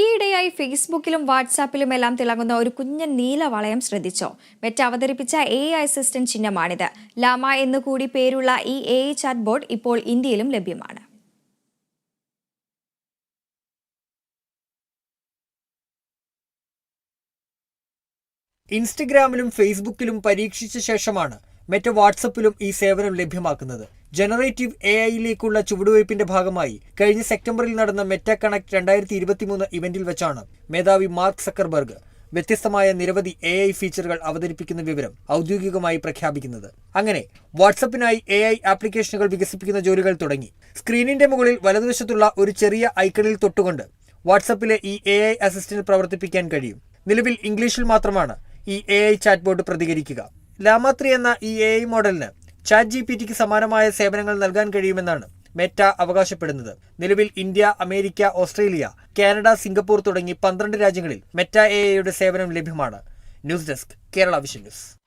ഈയിടെയായി ഫേസ്ബുക്കിലും വാട്സാപ്പിലും എല്ലാം തിളങ്ങുന്ന ഒരു കുഞ്ഞൻ നീല വളയം ശ്രദ്ധിച്ചോ? മെറ്റ അവതരിപ്പിച്ച എ ഐ അസിസ്റ്റന്റ് ചിഹ്നമാണിത്. ലാമ എന്നുകൂടി പേരുള്ള ഈ എ ഐ ചാറ്റ് ബോർഡ് ഇപ്പോൾ ഇന്ത്യയിലും ലഭ്യമാണ്. ഇൻസ്റ്റഗ്രാമിലും ഫേസ്ബുക്കിലും പരീക്ഷിച്ച ശേഷമാണ് മെറ്റ വാട്സപ്പിലും ഈ സേവനം ലഭ്യമാക്കുന്നത്. ജനറേറ്റീവ് എ ഐയിലേക്കുള്ള ചുവടുവയ്പിന്റെ ഭാഗമായി കഴിഞ്ഞ സെപ്റ്റംബറിൽ നടന്ന മെറ്റ കണക്ട് രണ്ടായിരത്തി ഇരുപത്തിമൂന്ന് ഇവന്റിൽ വെച്ചാണ് മേധാവി മാർക്ക് സക്കർബർഗ് വ്യത്യസ്തമായ നിരവധി എ ഐ ഫീച്ചറുകൾ അവതരിപ്പിക്കുന്ന വിവരം ഔദ്യോഗികമായി പ്രഖ്യാപിക്കുന്നത്. അങ്ങനെ വാട്സപ്പിനായി എ ഐ ആപ്ലിക്കേഷനുകൾ വികസിപ്പിക്കുന്ന ജോലികൾ തുടങ്ങി. സ്ക്രീനിന്റെ മുകളിൽ വലതുവശത്തുള്ള ഒരു ചെറിയ ഐക്കണിൽ തൊട്ടുകൊണ്ട് വാട്സപ്പിലെ ഈ എ ഐ അസിസ്റ്റന്റ് പ്രവർത്തിപ്പിക്കാൻ കഴിയും. നിലവിൽ ഇംഗ്ലീഷിൽ മാത്രമാണ് ഈ എ ഐ ചാറ്റ്ബോർഡ് പ്രതികരിക്കുക. ലാമാത്രി എന്ന ഈ എ ഐ മോഡലിന് ചാറ്റ് ജി പി ടിക്ക് സമാനമായ സേവനങ്ങൾ നൽകാൻ കഴിയുമെന്നാണ് മെറ്റ അവകാശപ്പെടുന്നത്. നിലവിൽ India America Australia Canada Singapore തുടങ്ങി പന്ത്രണ്ട് രാജ്യങ്ങളിൽ മെറ്റ എ സേവനം ലഭ്യമാണ്. News desk Kerala vision news.